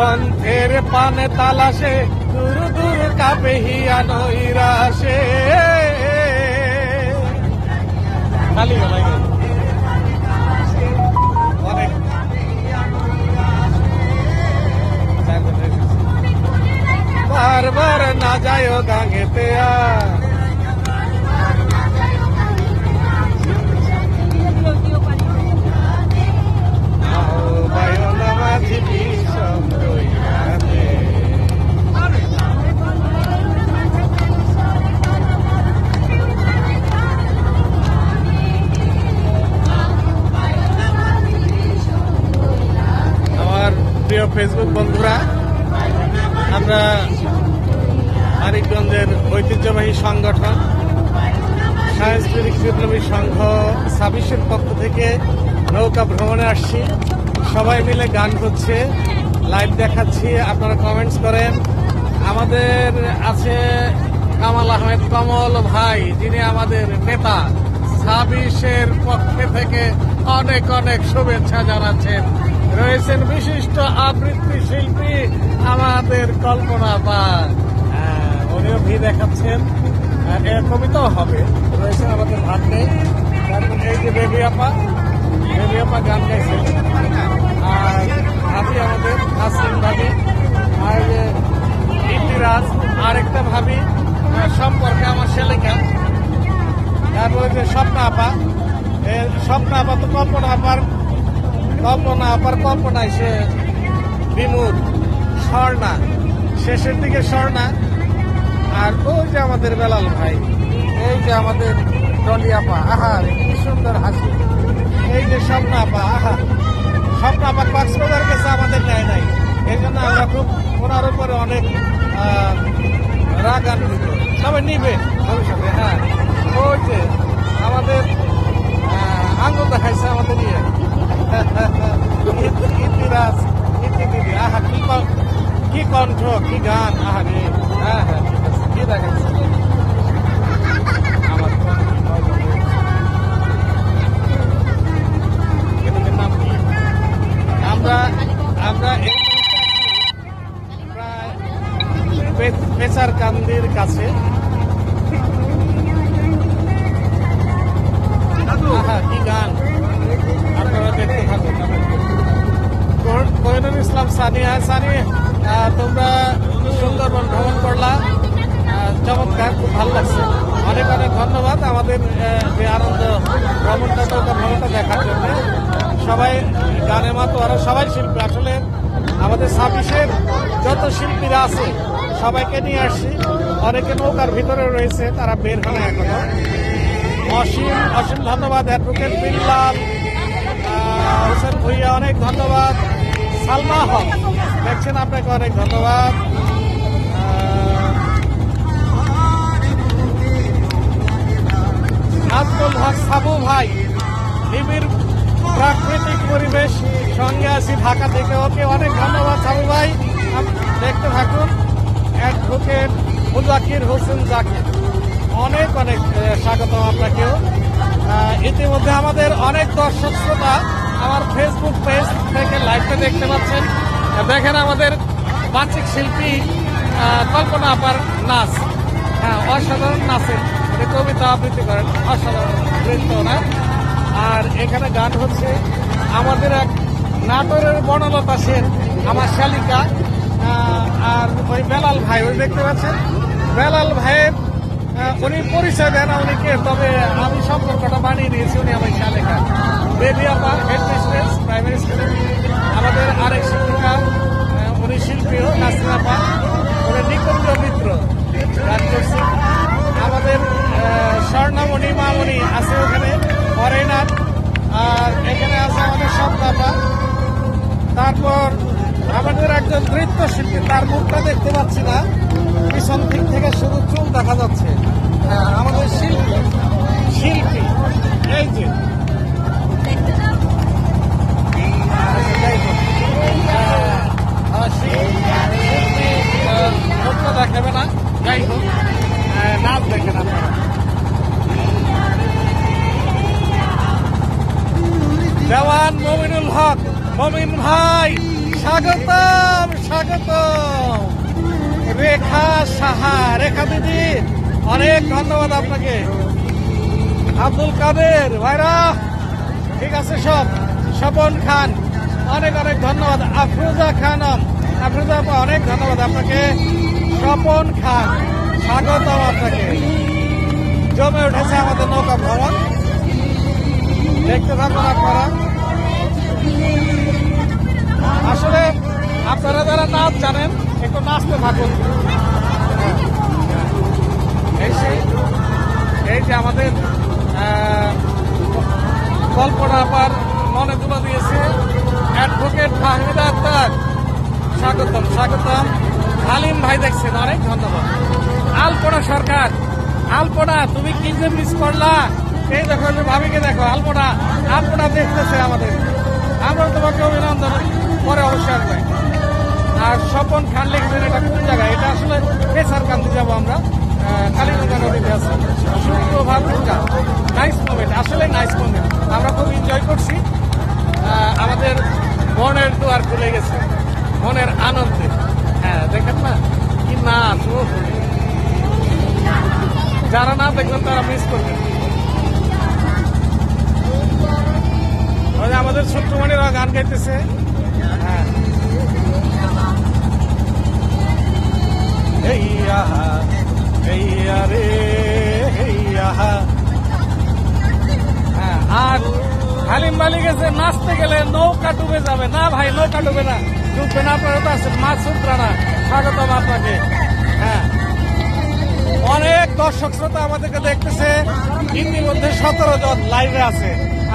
পন্থের পানে তালাশে দূর দূর কাপে হিয়া নৈরাশে। বারবার না যায় গাঙেতে আর। গান করছে লাইভ দেখাচ্ছি, আপনারা কমেন্টস করেন। আমাদের আছে কামাল আহমেদ কমল ভাই, যিনি আমাদের নেতা। ছাব্বিশের পক্ষে থেকে অনেক অনেক শুভেচ্ছা জানাচ্ছেন। রয়েছেন বিশিষ্ট আবৃত্তি শিল্পী আমাদের কল্পনা পাল উনিও ভি দেখাচ্ছেন। কবিতাও হবে। রয়েছেন আমাদের ভাগ নেই তারপর এই যে বেবি আপা বেবি আপা গান গাইছে। আর ভাবি আমাদের নাসরিন ভাবি আর যে ইতিরাজ আরেকটা ভাবি আহ, সম্পর্কে আমার শেলিকা তারপরে যে স্বপ্ন আপা স্বপ্না আপা তো কল্পনা আপার কল্পনা আপার কল্পনায় সে বিমুখ স্বর্ণা শেষের দিকে স্বর্ণা। আর ওই যে আমাদের বেলাল ভাই এই যে আমাদের টলি আপা আহা রে, কি সুন্দর হাসি। এই যে স্বপ্ন আপা আহা। স্বপ্ন আপা কক্সবাজার গেছে আমাদের নেয় নাই। এই জন্য আমরা খুব ওনার উপরে অনেক রাগ রাগান্বিত তবে নিবে ভবিষ্যতে হ্যাঁ। ওই যে আমাদের আঙ্গুল দেখাইছে আমাদের নিয়ে। ইতিরাজ আহা, কি কণ্ঠ, কি গান। আহা রে। হ্যাঁ হ্যাঁ ঠিক আছে। কি দেখাচ্ছে আমার এদিকের নাম কি? আমরা আমরা এই প্রায় পেচার কান্দির কাছে। কি গান? আপনারা দেখতে থাকুন। কোহিনুর ইসলাম সানি হ্যাঁ সানি তোমরা সুন্দরবন ভ্রমণ করলা। চমৎকার খুব ভালো লাগছে। অনেক অনেক ধন্যবাদ আমাদের যে আনন্দ ভ্রমণটা ভ্রমণটা দেখার জন্য। সবাই গানের মাতো, আরও সবাই শিল্পী। আসলে আমাদের ছাব্বিশের যত শিল্পীরা আছে, সবাইকে নিয়ে আসছি। অনেকে নৌকার ভিতরে রয়েছে, তারা বের হয় এখনও। অসীম অসীম ধন্যবাদ, অ্যাডভোকেট বিল্লাল হোসেন ভুইয়া, অনেক ধন্যবাদ। সালমা হক, দেখছেন আপনাকে অনেক ধন্যবাদ। নাজমুল হক সাবু ভাই, নিবিড় প্রাকৃতিক পরিবেশ সঙ্গে আছি ঢাকা থেকে। ওকে অনেক ধন্যবাদ সাবু ভাই। দেখতে থাকুন। অ্যাডভোকেট মুজাকির হোসেন জাকির। অনেক অনেক আহ, স্বাগতম আপনাকেও। ইতিমধ্যে আমাদের অনেক দর্শক শ্রোতা আমার ফেসবুক পেজ থেকে লাইভটা দেখতে পাচ্ছেন। দেখেন আমাদের বাচিক শিল্পী কল্পনা আপার নাচ। হ্যাঁ অসাধারণ উনি কবিতা আবৃত্তি করেন অসাধারণ নৃত্য না আর এখানে গান হচ্ছে আমাদের এক নাটোরের বনলতা সেন, আমার শালিকা আর ওই বেলাল ভাই, ওই দেখতে পাচ্ছেন? বেলাল ভাইয়ের উনি পরিচয় দেন উনিকে তবে আমি সম্পর্কটা বানিয়ে দিয়েছি উনি আমার শালিকা। বেবি আপা হেড মিস্ট্রেস প্রাইমারি স্কুলে। আমাদের আরেক শিক্ষিকা উনি শিল্পীও নাসরিন আপা উনি নিকুঞ্জ মিত্র গান করছি আমাদের স্বর্ণমণি মামণি আছে ওখানে, হরেনাথ, আর এখানে আছে আমাদের সপ্তাপা তারপর আমাদের একজন নৃত্যশিল্পী তার মুখটা দেখতে পাচ্ছি না। পিছন দিক থেকে শুধু চুল দেখা যাচ্ছে। স্বাগতম স্বাগতম। রেখা সাহা, রেখা দিদি, অনেক ধন্যবাদ আপনাকে। আব্দুল কাদের, ভাইরা, ঠিক আছে সব? স্বপন খান, অনেক অনেক ধন্যবাদ। আফরুজা খানম আফরুজা অনেক ধন্যবাদ আপনাকে। স্বপন খান, স্বাগতম আপনাকে। জমে উঠেছে আমাদের নৌকা ভ্রমণ। দেখতে থাকুন আপনারা। আসলে আপনারা যারা নাচ জানেন, একটু নাচতে থাকুন। এই সেই এই যে আমাদের কল্পনা আপার মনে তুলে দিয়েছে অ্যাডভোকেট ফাহমিদা আক্তার। স্বাগতম স্বাগতম। হালিম ভাই দেখছেন, অনেক ধন্যবাদ। আলপনা সরকার, আলপনা, তুমি কি যে মিস করলা? এই দেখো ভাবিকে দেখো, আলপনা আলপনা দেখতেছে আমাদের। আমরা তোমাকে অভিনন্দন। পরে অবশ্যই আসবে। আর স্বপন খান লিখবেন এটা কোন জায়গায়? এটা আসলে পেশার কান্দি যাব আমরা। কালীগঙ্গা নদীতে আছে। সুপ্রভাত নাইস মোমেন্ট আসলে নাইস মোমেন্ট আমরা খুব এনজয় করছি। আমাদের মনের দুয়ার খুলে গেছে। মনের আনন্দে। হ্যাঁ দেখেন না, কি ও। যারা না দেখবেন তারা মিস করবেন। আমাদের ছোট্টমণিরা গান গাইতেছে। আর হালিম মালিক গেছে নাচতে গেলে নৌকা ডুবে যাবে না ভাই নৌকা ডুবে না ডুববে না আপনারা তো আছেন মাসুদ রানা আপনাকে অনেক দর্শক শ্রোতা আমাদেরকে দেখতেছে, ইতিমধ্যে সতেরো জন লাইভে আছে।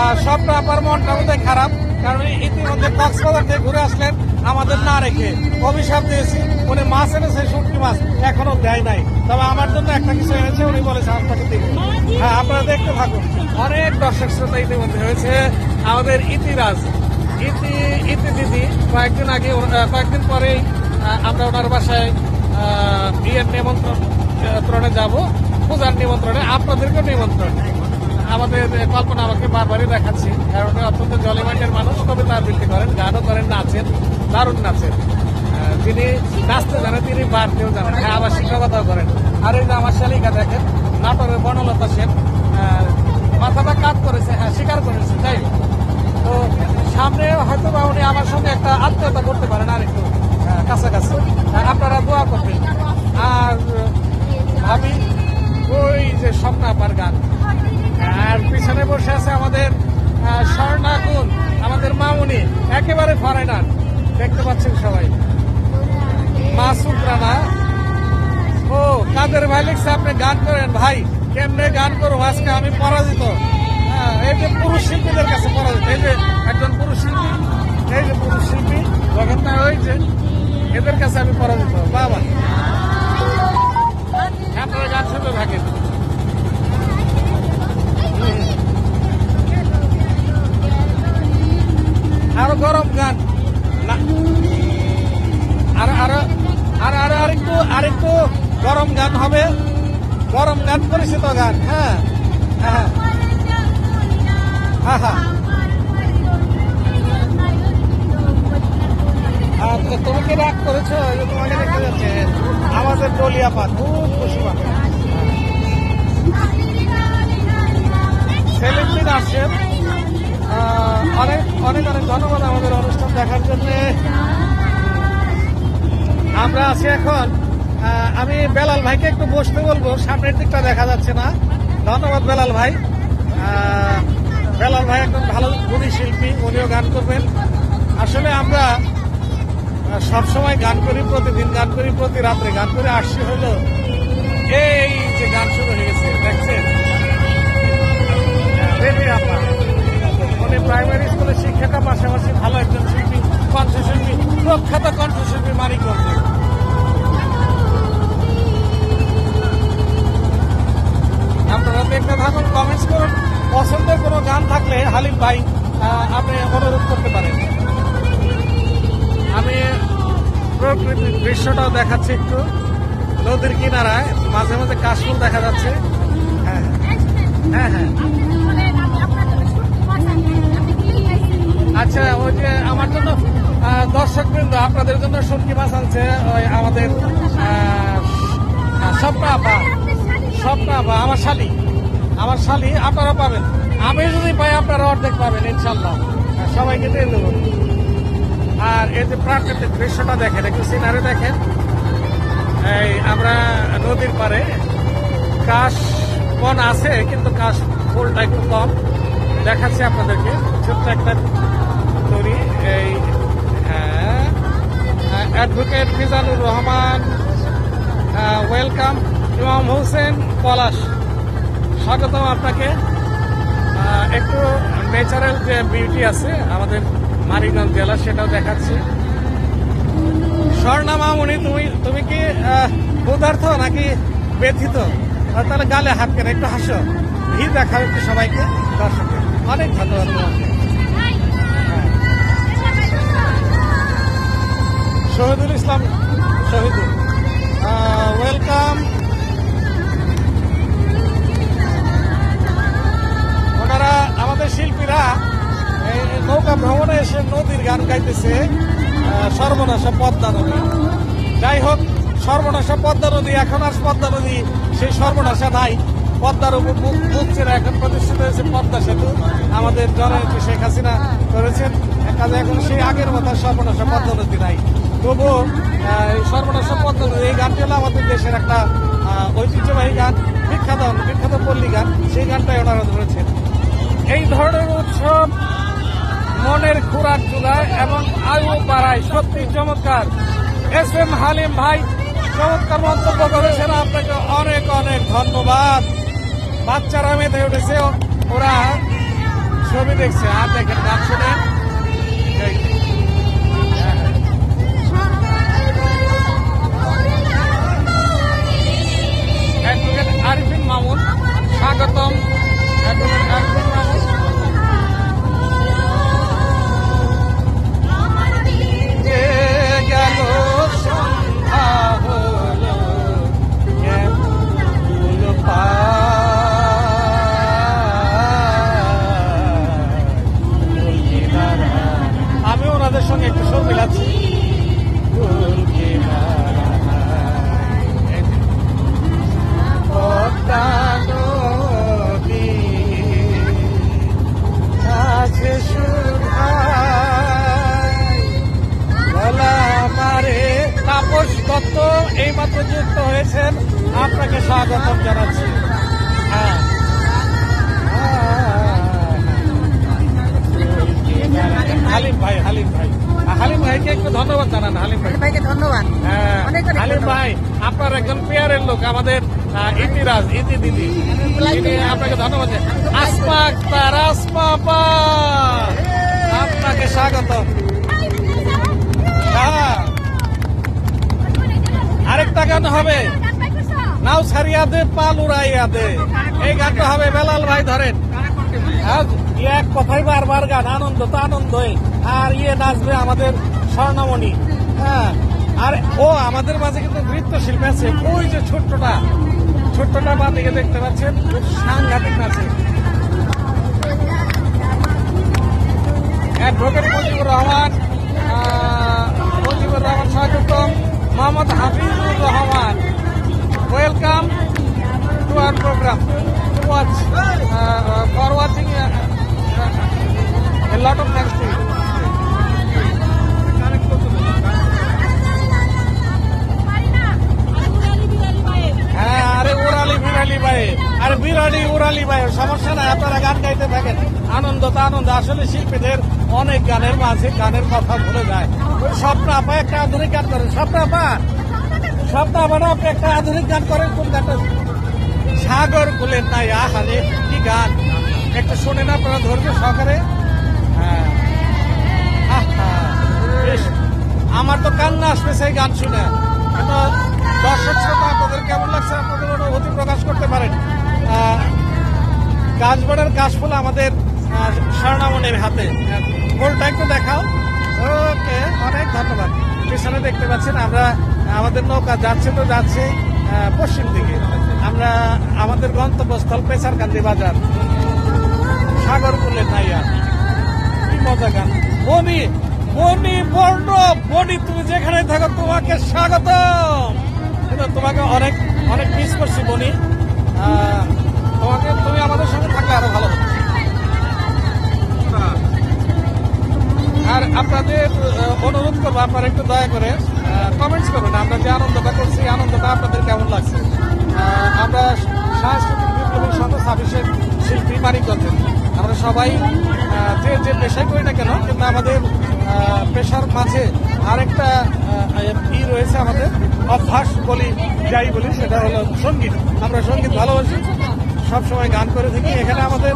আর সবটা আপনার মনটা বোধহয় খারাপ। কারণ ইতিমধ্যে কক্সবাজার থেকে ঘুরে আসলেন আমাদের না রেখে। অভিশাপ দিয়েছি। উনি মাছ এনেছে শুটকি মাছ এখনও দেয় নাই। তবে আমার জন্য একটা কিছু এনেছে, উনি বলেছে আপনাকে দিব হ্যাঁ আপনারা দেখতে থাকুন। অনেক দর্শক শ্রোতা ইতিমধ্যে হয়েছে আমাদের ইতিরাজ। ইতি ইতি দিদি, কয়েকদিন আগে কয়েকদিন পরেই আমরা ওনার বাসায় বিয়ের নিমন্ত্রণে যাব। পূজার নিমন্ত্রণে, আপনাদেরকেও নিমন্ত্রণ। আমাদের কল্পনা আমাকে বারবারই দেখাচ্ছি। কারণ অত্যন্ত জলিমাইটের মানুষ কবিতা আবৃত্তি করেন, গানও করেন, নাচেন, দারুণ নাচেন। যিনি নাচতে জানেন, তিনি বাড়তেও জানেন হ্যাঁ আবার শিক্ষকতাও করেন। আর এই যে আমার শালিকা দেখেন, নাটোরের বনলতা সেন মাথাটা কাজ করেছে হ্যাঁ স্বীকার করেছে তাই তো সামনে হয়তো বা উনি আমার সঙ্গে একটা আত্মীয়তা করতে পারেন আর একটু কাছাকাছি। আপনারা দোয়া করবেন। আর ভাবি ওই যে স্বপ্নাপার গান। আর পিছনে বসে আছে আমাদের আহ, আমাদের মামুনি। একেবারে ফরেনার দেখতে পাচ্ছেন সবাই। মাসুদ রানা। ও কাদের ভাই লিখছে আপনি গান করেন। ভাই কেমনে গান করো আজকে আমি পরাজিত। হ্যাঁ, এই যে পুরুষ শিল্পীদের কাছে পরাজিত। এই যে একজন পুরুষ শিল্পী এই যে পুরুষ শিল্পী দেখেন না ওই যে এদের কাছে আমি পরাজিত। বাবা। আপনারা গান শুনতে থাকেন। আরও গরম গান। আর আরও আর আর আরেকটু আরেকটু গরম গান হবে। গরম গান পরিচিত গান হ্যাঁ। হ্যাঁ। হ্যাঁ হ্যাঁ। কি রাগ করেছ তোমাকে যাচ্ছে আমাদের ডলিয়া পা খুব খুশি পাবে আসেন। আহ, অনেক অনেক অনেক ধন্যবাদ আমাদের অনুষ্ঠান দেখার জন্য। আমরা আছি এখন আমি বেলাল ভাইকে একটু বসতে বলব, সামনের দিকটা দেখা যাচ্ছে না। ধন্যবাদ বেলাল ভাই। বেলাল ভাই একজন ভালো গুণী শিল্পী, উনিও গান করবেন। আসলে আমরা সবসময় গান করি প্রতিদিন, গান করি প্রতি রাত্রে, গান করে আসছি হলো এই আচ্ছা ওই যে আমার জন্য আহ, দর্শকবৃন্দ আপনাদের জন্য শুটকি মাছ আনছে ওই আমাদের স্বপ্ন আপা স্বপ্ন আপা আমার শালি আমার শালি আপনারা পাবেন। আমি যদি পাই আপনারা অর্ধেক পাবেন ইনশাল্লাহ সবাইকে দিয়ে দেবো। আর এই যে প্রাকৃতিক দৃশ্যটা দেখেন একটু সিনারি দেখেন। এই আমরা নদীর পারে কাশ বন আছে কিন্তু কাশ ফুলটা একটু কম। দেখাচ্ছি আপনাদেরকে ছোট্ট একটা এই অ্যাডভোকেট মিজানুর রহমান ওয়েলকাম ইমাম হোসেন পলাশ। স্বাগতম আপনাকে। একটু ন্যাচারাল যে বিউটি আছে আমাদের মানিকগঞ্জ জেলা সেটাও দেখাচ্ছি। স্বর্ণা মামুনি তুমি তুমি কি আহ, ক্ষুধার্ত নাকি ব্যথিত? তাহলে গালে হাত কেন? একটু হাসো। ভিড় দেখাও একটু সবাইকে দর্শকের অনেক ধন্যবাদ তোমাকে। শহীদুল ইসলাম শহীদুল। ওয়েলকাম ওনারা আমাদের শিল্পীরা নৌকা ভ্রমণে এসে নদীর গান গাইতেছে। সর্বনাশা পদ্মা নদী। যাই হোক, সর্বনাশা পদ্মা নদী, এখন আর পদ্মা নদী, সেই সর্বনাশা নাই। পদ্মার উপর এখন প্রতিষ্ঠিত হয়েছে পদ্মা সেতু। আমাদের জননেত্রী শেখ হাসিনা করেছেন। কাজে এখন সেই আগের মতো সর্বনাশা পদ্মা নদী নাই। তবুও সর্বনাশা পদ্মা এই গানটি হলো আমাদের দেশের একটা ঐতিহ্যবাহী গান, বিখ্যাত বিখ্যাত পল্লী গান, সেই গানটাই ওনারা ধরেছেন। এই ধরনের উৎসব মনের খোরাক জোগায় এবং আয়ু বাড়ায়। সত্যি চমৎকার। এস এম হালিম ভাই, চমৎকার মন্তব্য করেছেন। আপনাকে অনেক অনেক ধন্যবাদ। বাচ্চারা মেতে উঠেছে, ওরা ছবি দেখছে। আর দেখেন, গান শুনে স্বাগতম অ্যাডভোকেট আরিফিন মামুন যে গেল সন্ধ্যা ভাইকে একটু ধন্যবাদ জানান হালিম ভাই। ভাইকে ধন্যবাদ। হ্যাঁ, হালিম ভাই আপনার একজন পেয়ারের লোক আমাদের ইতিরাজ ইতি দিদি। আপনাকে ধন্যবাদ। আসমা আক্তার আসমা আপনাকে স্বাগত হ্যাঁ। আরেকটা গান হবে। নাও ছাড়িয়া দে পাল উড়াইয়া দে। এই গানটা হবে বেলাল ভাই ধরেন। এক কথাই বারবার গান আনন্দ তো আনন্দই। আর ইয়ে নাচবে আমাদের স্বর্ণমণি। হ্যাঁ আর ও আমাদের মাঝে কিন্তু নৃত্য শিল্পী আছে। ওই যে ছোট্টটা ছোট্টটা বা দিকে দেখতে পাচ্ছেন সাংঘাতিক নাচে। অ্যাডভোকেট মুজিবুর রহমান মুজিবুর রহমান স্বাগতম Mohammad Hafizur Rahman. Welcome to our programme to watch for watching lot of thanks to হ্যাঁ আরে উড়ালি বিড়ালি ভাই। আরে বিড়ালি, উড়ালি ভাই, সমস্যা নাই, আপনারা গান গাইতে থাকেন। আনন্দ তো আনন্দ, আসলে শিল্পীদের অনেক গানের মাঝে গানের কথা ভুলে যায়। ওই স্বপ্ন আপা একটা আধুনিক গান করেন। স্বপ্ন আপা স্বপ্ন আপা না, আপনি একটা আধুনিক গান করেন, কোন গানটা? সাগর কুলের নাই, আহারে, কি গান? একটু শোনেন আপনারা ধৈর্য সহকারে। হ্যাঁ। আমার তো কান্না আসবে সেই গান শুনে। তো দর্শক শ্রোতা আপনাদের কেমন লাগছে? আপনাদের অনুভূতি প্রকাশ করতে পারেন। গাছবাড়ার কাশফুল আমাদের আহ, স্বর্ণামণির হাতে। ফুলটা একটু দেখাও। ওকে অনেক ধন্যবাদ। পিছনে দেখতে পাচ্ছেন আমরা আমাদের নৌকা যাচ্ছে তো যাচ্ছে পশ্চিম দিকে। আমরা আমাদের গন্তব্যস্থল পেশারকান্দি বাজার। সাগর কুলের নাইয়া। কি মজা গান। বনি বনি বর্ণ বনি তুমি যেখানে থাকো তোমাকে স্বাগতম। কিন্তু তোমাকে অনেক অনেক মিস করছি, বনি। তোমাকে, তুমি আমাদের সঙ্গে থাকলে আরও ভালো হতো। আর আপনাদের অনুরোধ করব, আপনারা একটু দয়া করে কমেন্টস করবেন। আমরা যে আনন্দটা করছি আনন্দটা আপনাদের কেমন লাগছে? আমরা সাংস্কৃতিক বিপ্লবী শত ছাব্বিশের শিল্পী মানিকগঞ্জের। আমরা সবাই যে যে পেশায় করি না কেন, কিন্তু আমাদের পেশার মাঝে আরেকটা ই রয়েছে আমাদের? অভ্যাস বলি যাই বলি, সেটা হলো সংগীত। আমরা সংগীত ভালোবাসি, সবসময় গান করে থাকি। এখানে আমাদের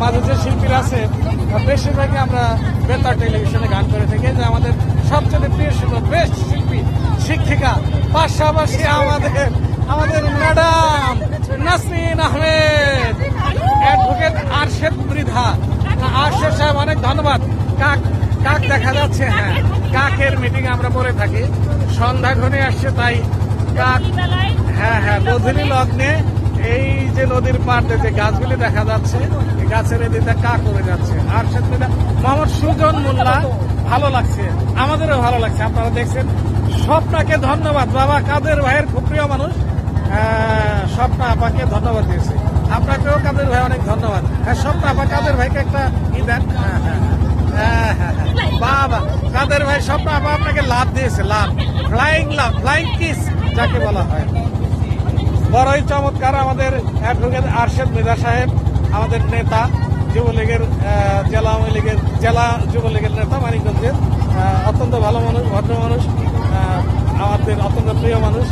মাঝে যে শিল্পীরা আছে, বেশিরভাগই আমরা বেতার টেলিভিশনে গান করে থাকি। যে আমাদের সবচেয়ে প্রিয় শিল্পী, বেস্ট শিল্পী, শিক্ষিকা, পাশাপাশি আমাদের আমাদের ম্যাডাম নাসরিন আহমেদ। অ্যাডভোকেট আরশেদ মৃধা। আরশেদ সাহেব, অনেক ধন্যবাদ। কাক কাক দেখা যাচ্ছে? হ্যাঁ। কাকের মিটিং আমরা করে থাকি। সন্ধ্যা ঘনে আসছে তাই কাক হ্যাঁ হ্যাঁ গোধূলি লগ্নে এই যে নদীর পাড়ে যে গাছগুলি দেখা যাচ্ছে এই গাছের এদিকে কাক করে যাচ্ছে। আর সাথে মোহাম্মদ সুজন মোল্লা ভালো লাগছে। আমাদেরও ভালো লাগছে। আপনারা দেখছেন স্বপ্নাকে ধন্যবাদ। বাবা কাদের ভাইয়ের খুব প্রিয় মানুষ। স্বপ্না আপাকে ধন্যবাদ দিয়েছে। আপনাকেও কাদের ভাই অনেক ধন্যবাদ। হ্যাঁ স্বপ্না আপা কাদের ভাইকে একটা ই দেন। হ্যাঁ, হ্যাঁ, হ্যাঁ। বাবা, কাদের ভাই স্বপ্ন আপা আপনাকে লাভ দিয়েছে, love. Flying love flying kiss যাকে বলা হয়। বড়ই চমৎকার আমাদের অ্যাডভোকেট আরশেদ মির্জা সাহেব, আমাদের নেতা, যুবলীগের জেলা আওয়ামী লীগের, জেলা যুবলীগের নেতা মানিকগঞ্জের অত্যন্ত ভালো মানুষ, ভদ্র মানুষ আমাদের অত্যন্ত প্রিয় মানুষ।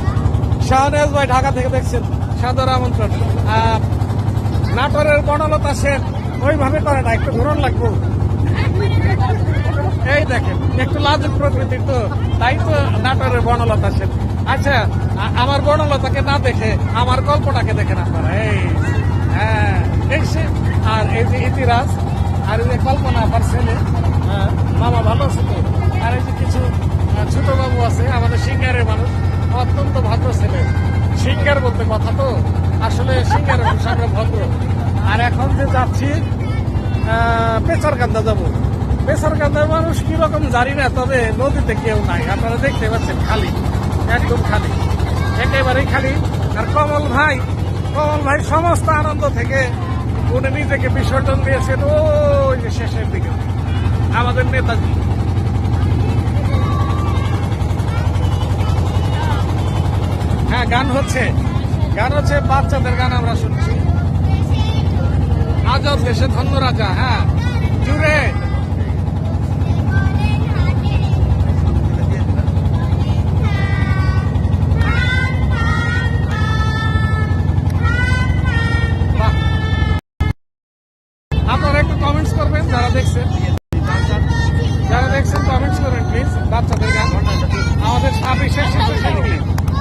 শাহনেজ ভাই ঢাকা থেকে দেখছেন, সাদর আমন্ত্রণ। নাটোরের বনলতা সেন, ওইভাবে করে না, একটু ঘুরন লাগবো। এই দেখেন একটু লাজুক প্রকৃতির তো তাই তো নাটোরের বনলতা সেন। আচ্ছা আমার বনলতাকে না দেখে আমার গল্পটাকে দেখেন আপনারা। এই হ্যাঁ এই সে আর এই যে ইতিরাজ আর এই যে কল্পনা আমার ছেলে হ্যাঁ, মামা ভালো আছে তো? আর এই যে কিছু আহ, ছোট বাবু আছে আমাদের সিঙ্গারের মানুষ অত্যন্ত ভদ্র ছেলে। সিঙ্গার বলতে কথা তো? আসলে সিঙ্গারের মানুষ আমরা ভদ্র। আর এখন যে যাচ্ছি পেচার কান্দা যাব। পেচার কান্দার মানুষ কীরকম জানি না, তবে নদীতে কেউ নাই। আপনারা দেখতে পাচ্ছেন খালি, একদম খালি। একেবারেই খালি। আর কমল ভাই কমল ভাই সমস্ত আনন্দ থেকে উনি নিজেকে বিসর্জন দিয়েছেন ওই যে শেষের দিকে। আমাদের নেতাজি। হ্যাঁ গান হচ্ছে। গান হচ্ছে, বাচ্চাদের গান আমরা শুনছি। আজব দেশে ধন্য রাজা হ্যাঁ। জুড়ে।